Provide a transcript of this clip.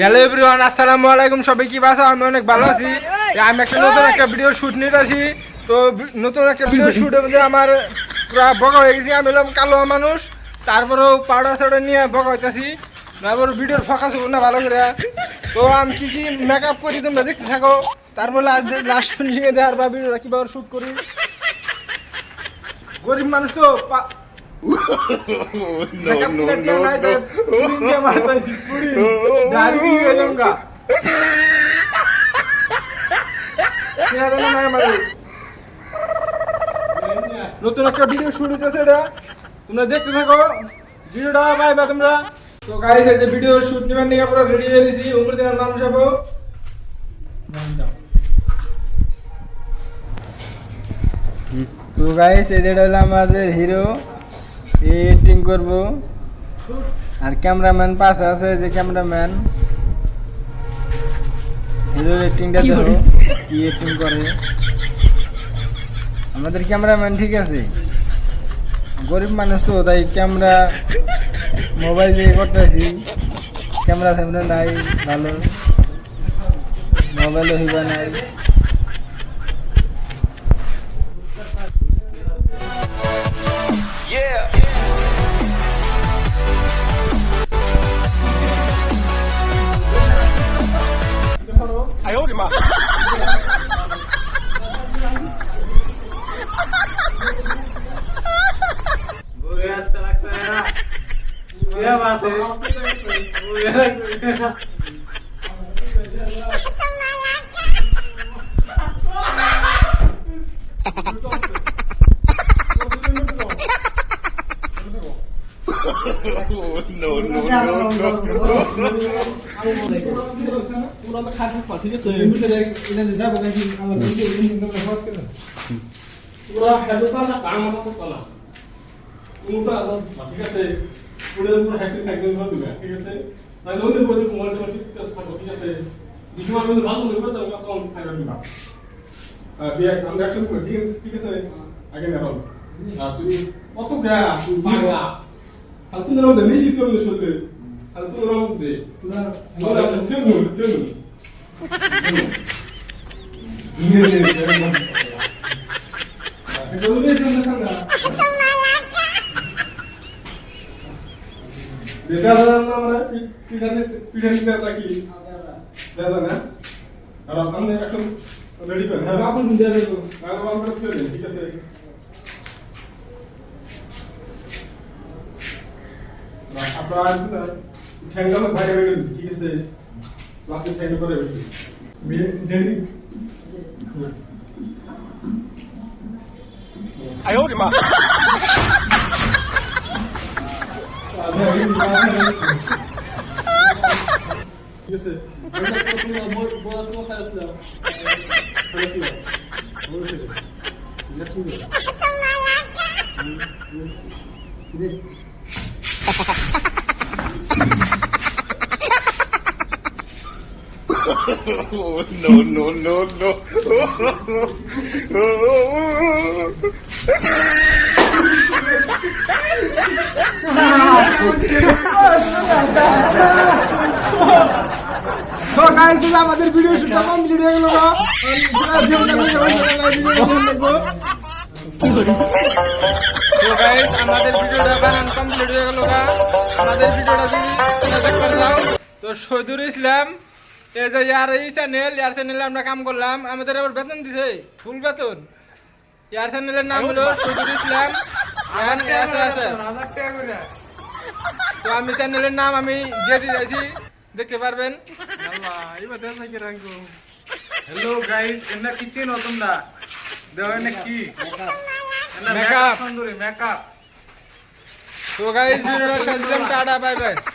Hello everyone আসসালামু আলাইকুম সবাই কি বাসা? আমি অনেক ভালো আছি। আমি একটা নতুন একটা ভিডিও শুট নিতে আছি তো নতুন একটা ভিডিও শুটের মধ্যে আমার পুরা বকা হয়ে গেছি। আমি হলাম কালো মানুষ। তারপরেও পাউডার সাউডার নিয়ে বকা হইতেছি। তারপর ভিডিওর ফোকাস হব না ভালো করে। তো আমি কি কি মেকআপ করি তোমরা দেখতে থাকো। তারপর লাস্ট ফিনিশিংয়ে দেওয়ার বা ভিডিওটা কীভাবে শ্যুট করি? গরিব মানুষ তো নতুন একটা ভিডিও শুরু হতেছে এটা তোমরা দেখতে থাকো ভিডিওটা পাইবা তোমরা তো গাইস এই যে ভিডিও শুট নিবার নিয়ে পুরো রেডি হয়ে গেছি উমর দেওয়ার মানুষ যাব তো গাইস এই যেটা হলো আমাদের হিরো এডিটিং করব। আর ক্যামেরাম্যান পাশে আছে যে ক্যামেরাম্যান হিরো এডিটিংটা দেখো কি এডিটিং করে। আমাদের ক্যামেরাম্যান ঠিক আছে। গরিব মানুষ তো তাই ক্যামেরা মোবাইল দিয়ে করতেছি। ক্যামেরা ফ্যামেরা নাই ভালো। মোবাইলও হইবা নাই। ま buraya atacaklar ya. Buraya bak. Buraya bak. no, no, no, no, no, no, no, ঠিক আছে ভালো কম খাইবে ঠিক আছে ঠিক আছে আগে না ভালো কত গা পাগলা রং দে নিশি তো না শুনতে হালকুন রং দে পুরা পুরা চেনু চেনু নে নে নে এগুলো বেশ সুন্দর সুন্দর বেটা দাদা আমরা পিঠা পিঠা নিতে থাকি দাদা না আর আপনি এখন রেডি করেন হ্যাঁ আপনি আর আমরা ঠিক আছে আপনার ঠ্যাংটা তো বাইরে বেরোন ঠিক আছে বাকি ঠ্যাংটা করে বেরোন ডেলি আয় ওরে মা ঠিক আছে পড়াশোনা খাইছিলাম খাইছিলাম ঠিক আছে No, no, no, no. তো গাইস আমাদের ভিডিও শুটটা কমপ্লিট হয়ে গেল তো গাইস আমাদের তো শহীদুল ইসলাম এই যে ইয়ার এই চ্যানেল ইয়ার চ্যানেলে আমরা কাম করলাম। আমাদের আবার বেতন দিছে, ফুল বেতন। ইয়ার চ্যানেলের নাম হলো শহীদুল ইসলাম তো আমি চ্যানেলের নাম আমি দিয়ে দিয়ে যাইছি দেখতে পারবেন। হ্যালো গাইস এমনা কিচেন অতন্দা দেওয়া কি? এন্না Makeup. মেকআপ সুন্দরী মেকআপ তো গাইস ভিডিওটা